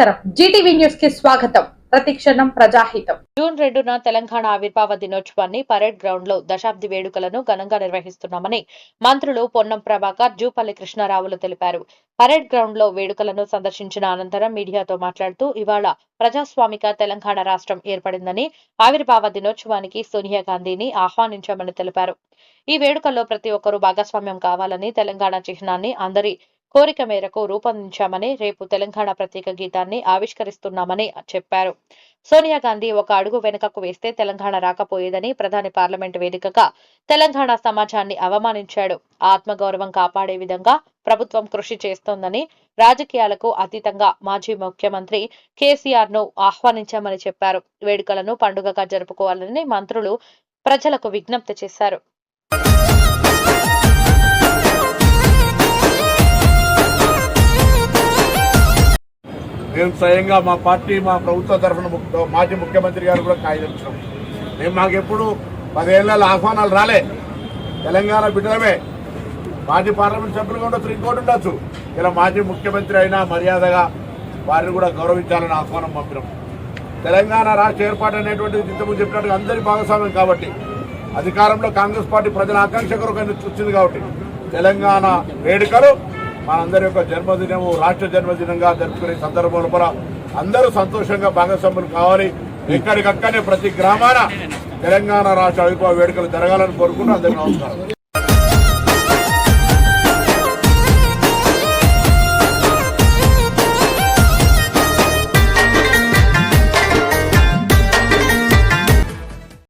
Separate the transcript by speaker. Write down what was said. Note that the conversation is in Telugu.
Speaker 1: నమస్కారం. జీటీవీ న్యూస్కి స్వాగతం. ప్రతిక్షణం ప్రజాహితం.
Speaker 2: జూన్ రెండున తెలంగాణ ఆవిర్భావ దినోత్సవాన్ని పరేడ్ గ్రౌండ్లో దశాబ్ది వేడుకలను ఘనంగా నిర్వహిస్తున్నామని మంత్రులు పొన్నం ప్రభాకర్ జూపల్లి కృష్ణారావులు తెలిపారు. పరేడ్ గ్రౌండ్లో వేడుకలను సందర్శించిన అనంతరం మీడియాతో మాట్లాడుతూ ఇవాళ ప్రజాస్వామిక తెలంగాణ రాష్ట్రం ఏర్పడిందని ఆవిర్భావ దినోత్సవానికి సోనియా గాంధీని ఆహ్వానించామని తెలిపారు. ఈ వేడుకల్లో ప్రతి ఒక్కరూ భాగస్వామ్యం కావాలని తెలంగాణ చిహ్నాన్ని అందరి కోరిక మేరకు రూపొందించామని రేపు తెలంగాణ ప్రత్యేక గీతాన్ని ఆవిష్కరిస్తున్నామని చెప్పారు. సోనియా గాంధీ ఒక అడుగు వెనుకకు వేస్తే తెలంగాణ రాకపోయేదని ప్రధాని పార్లమెంట్ వేదికగా తెలంగాణ సమాజాన్ని అవమానించాడు. ఆత్మగౌరవం కాపాడే విధంగా ప్రభుత్వం కృషి చేస్తోందని రాజకీయాలకు అతీతంగా మాజీ ముఖ్యమంత్రి కేసీఆర్ను ఆహ్వానించామని చెప్పారు. వేడుకలను పండుగగా జరుపుకోవాలని మంత్రులు ప్రజలకు విజ్ఞప్తి చేశారు.
Speaker 3: మేము స్వయంగా మా పార్టీ మా ప్రభుత్వ తరఫున మాజీ ముఖ్యమంత్రి గారు కూడా కాగితం మేము మాకెప్పుడు పదేళ్ళ ఆహ్వానాలు రాలే. తెలంగాణ బిడ్డలమే. మాజీ పార్లమెంట్ సభ్యులుగా ఉండొచ్చు ఇంకోటి ఉండొచ్చు. ఇలా మాజీ ముఖ్యమంత్రి అయినా మర్యాదగా వారిని కూడా గౌరవించాలని ఆహ్వానం పంపినాం. తెలంగాణ రాష్ట్ర ఏర్పాటు అనేటువంటిది ఇంతకుముందు చెప్పినట్టుగా అందరి భాగస్వామ్యం కాబట్టి అధికారంలో కాంగ్రెస్ పార్టీ ప్రజల ఆకాంక్ష కొరకు వచ్చింది కాబట్టి తెలంగాణ వేడుకలు మనందరి యొక్క జన్మదినము రాష్ట్ర జన్మదినంగా జరుపుకునే సందర్భం లోపల అందరూ సంతోషంగా భాగస్వాములు కావాలి. ఎక్కడికక్కడే ప్రతి గ్రామాన తెలంగాణ రాష్ట్ర అభిప్రాయ వేడుకలు జరగాలని కోరుకుంటూ అందరికీ నమస్కారం.